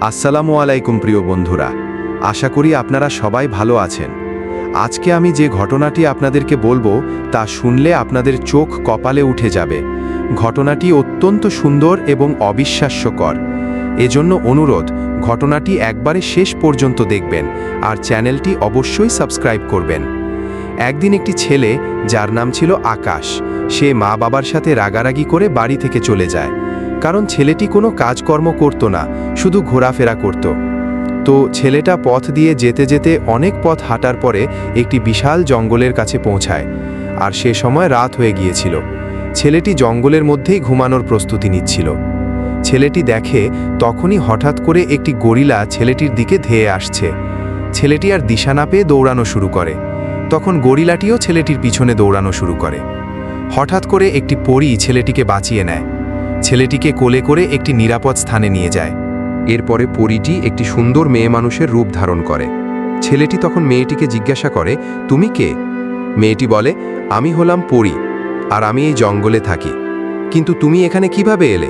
আসসালামু আলাইকুম প্রিয় বন্ধুরা। আশা করি আপনারা সবাই ভালো আছেন। আজকে আমি যে ঘটনাটি আপনাদেরকে বলব, তা শুনলে আপনাদের চোখ কপালে উঠে যাবে। ঘটনাটি অত্যন্ত সুন্দর এবং অবিশ্বাস্যকর। এজন্য অনুরোধ, ঘটনাটি একবারে শেষ পর্যন্ত দেখবেন আর চ্যানেলটি অবশ্যই সাবস্ক্রাইব করবেন। একদিন একটি ছেলে, যার নাম ছিল আকাশ, সে মা বাবার সাথে রাগারাগি করে বাড়ি থেকে চলে যায়। কারণ ছেলেটি কোনো কাজকর্ম করত না, শুধু ঘোরাফেরা করত। তো ছেলেটা পথ দিয়ে যেতে যেতে অনেক পথ হাঁটার পরে একটি বিশাল জঙ্গলের কাছে পৌঁছায়, আর সে সময় রাত হয়ে গিয়েছিল। ছেলেটি জঙ্গলের মধ্যেই ঘুমানোর প্রস্তুতি নিচ্ছিল। ছেলেটি দেখে তখনই হঠাৎ করে একটি গরিলা ছেলেটির দিকে ধেয়ে আসছে। ছেলেটি আর দিশা না পেয়ে দৌড়ানো শুরু করে। তখন গরিলাটিও ছেলেটির পিছনে দৌড়ানো শুরু করে। হঠাৎ করে একটি পরী ছেলেটিকে বাঁচিয়ে নেয়। ছেলেটিকে কোলে করে একটি নিরাপদ স্থানে নিয়ে যায়। এরপরে পরীটি একটি সুন্দর মেয়ে মানুষের রূপ ধারণ করে। ছেলেটি তখন মেয়েটিকে জিজ্ঞাসা করে, তুমি কে? মেয়েটি বলে, আমি হলাম পরী, আর আমি এই জঙ্গলে থাকি। কিন্তু তুমি এখানে কীভাবে এলে?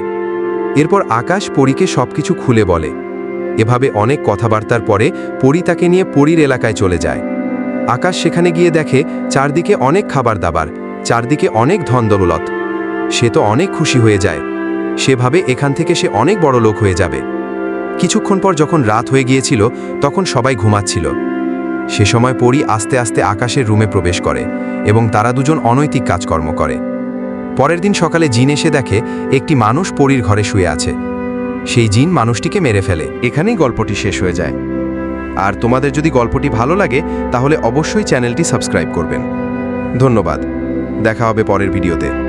এরপর আকাশ পরীকে সবকিছু খুলে বলে। এভাবে অনেক কথাবার্তার পরে পরী তাকে নিয়ে পরীর এলাকায় চলে যায়। আকাশ সেখানে গিয়ে দেখে, চারদিকে অনেক খাবার দাবার, চারদিকে অনেক ধনদৌলত। সে তো অনেক খুশি হয়ে যায়। সেভাবে এখান থেকে সে অনেক বড় লোক হয়ে যাবে। কিছুক্ষণ পর যখন রাত হয়ে গিয়েছিল, তখন সবাই ঘুমাচ্ছিল। সে সময় পরী আস্তে আস্তে আকাশের রুমে প্রবেশ করে এবং তারা দুজন অনৈতিক কাজকর্ম করে। পরের দিন সকালে জিন এসে দেখে একটি মানুষ পরীর ঘরে শুয়ে আছে। সেই জিন মানুষটিকে মেরে ফেলে। এখানেই গল্পটি শেষ হয়ে যায়। আর তোমাদের যদি গল্পটি ভালো লাগে, তাহলে অবশ্যই চ্যানেলটি সাবস্ক্রাইব করবেন। ধন্যবাদ। দেখা হবে পরের ভিডিওতে।